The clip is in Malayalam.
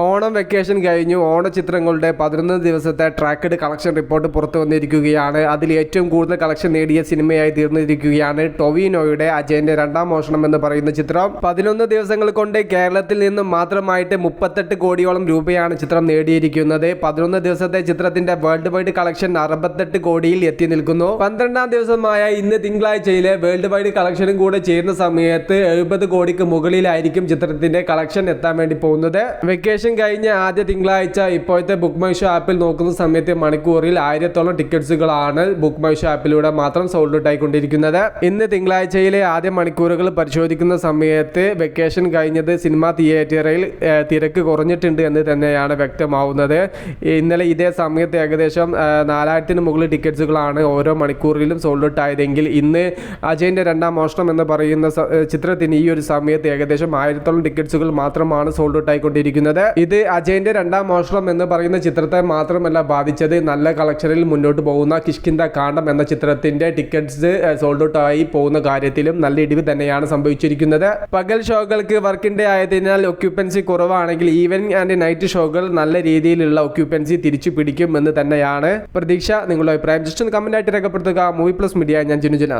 ഓണം വെക്കേഷൻ കഴിഞ്ഞു. ഓണ ചിത്രങ്ങളുടെ പതിനൊന്ന് ദിവസത്തെ ട്രാക്കഡ് കളക്ഷൻ റിപ്പോർട്ട് പുറത്തു വന്നിരിക്കുകയാണ്. അതിൽ ഏറ്റവും കൂടുതൽ കളക്ഷൻ നേടിയ സിനിമയായി തീർന്നിരിക്കുകയാണ്. ടൊവിനോയുടെ അജയന്റെ രണ്ടാം മോഷണം എന്ന് പറയുന്ന ചിത്രം. പതിനൊന്ന് ദിവസങ്ങൾ കൊണ്ട് കേരളത്തിൽ നിന്നും മാത്രമായിട്ട് മുപ്പത്തെട്ട് കോടിയോളം രൂപയാണ് ചിത്രം നേടിയിരിക്കുന്നത്. പതിനൊന്ന് ദിവസത്തെ ചിത്രത്തിന്റെ വേൾഡ് വൈഡ് കളക്ഷൻ അറുപത്തെട്ട് കോടിയിൽ എത്തി നിൽക്കുന്നു. പന്ത്രണ്ടാം ദിവസമായ ഇന്ന് തിങ്കളാഴ്ചയിലെ വേൾഡ് വൈഡ് കളക്ഷനും കൂടെ ചേരുന്ന സമയത്ത് എഴുപത് കോടിക്ക് മുകളിലായിരിക്കും ചിത്രത്തിന്റെ കളക്ഷൻ എത്താൻ വേണ്ടി പോകുന്നത്. വെക്കേഷൻ കഴിഞ്ഞ ആദ്യ തിങ്കളാഴ്ച ഇപ്പോഴത്തെ ബുക്ക് മൈ ഷോ ആപ്പിൽ നോക്കുന്ന സമയത്ത് മണിക്കൂറിൽ ആയിരത്തോളം ടിക്കറ്റ്സുകളാണ് ബുക്ക് മൈ ഷോ ആപ്പിലൂടെ മാത്രം സോൾഡ് ഔട്ട് ആയിക്കൊണ്ടിരിക്കുന്നത്. ഇന്ന് തിങ്കളാഴ്ചയിലെ ആദ്യ മണിക്കൂറുകൾ പരിശോധിക്കുന്ന സമയത്ത് വെക്കേഷൻ കഴിഞ്ഞത് സിനിമാ തിയേറ്ററിൽ തിരക്ക് കുറഞ്ഞിട്ടുണ്ട് എന്ന് തന്നെയാണ് വ്യക്തമാവുന്നത്. ഇന്നലെ ഇതേ സമയത്ത് ഏകദേശം നാലായിരത്തിന് മുകളിൽ ടിക്കറ്റ്സുകളാണ് ഓരോ മണിക്കൂറിലും സോൾഡ് ഔട്ട് ആയതെങ്കിൽ ഇന്ന് അജയന്റെ രണ്ടാം മോഷണം എന്ന് പറയുന്ന ചിത്രത്തിന് ഈ ഒരു സമയത്ത് ഏകദേശം ആയിരത്തോളം ടിക്കറ്റ്സുകൾ മാത്രമാണ് സോൾഡ് ഔട്ട് ആയിക്കൊണ്ടിരിക്കുന്നത്. ഇത് അജയന്റെ രണ്ടാം മോഷണം എന്ന് പറയുന്ന ചിത്രത്തെ മാത്രമല്ല ബാധിച്ചത്. നല്ല കളക്ഷനിൽ മുന്നോട്ട് പോകുന്ന കിഷ്കിന്ത കാണ്ഡം എന്ന ചിത്രത്തിന്റെ ടിക്കറ്റ്സ് സോൾഡ് ഔട്ട് ആയി പോകുന്ന കാര്യത്തിലും നല്ല ഇടിവ് തന്നെയാണ് സംഭവിച്ചിരിക്കുന്നത്. പകൽ ഷോകൾക്ക് വർക്കിംഗ് ആയതിനാൽ ഒക്യുപ്പൻസി കുറവാണെങ്കിൽ ഈവൻ ആൻഡ് നൈറ്റ് ഷോകൾ നല്ല രീതിയിലുള്ള ഒക്യുപ്പൻസി തിരിച്ചു പിടിക്കും എന്ന് തന്നെയാണ് പ്രതീക്ഷ. നിങ്ങളുടെ അഭിപ്രായം ജസ്റ്റ് ഒന്ന് കമന്റ് ആയിട്ട് രേഖപ്പെടുത്തുക. മൂവി പ്ലസ് മീഡിയ ഞാൻ ജിനുജന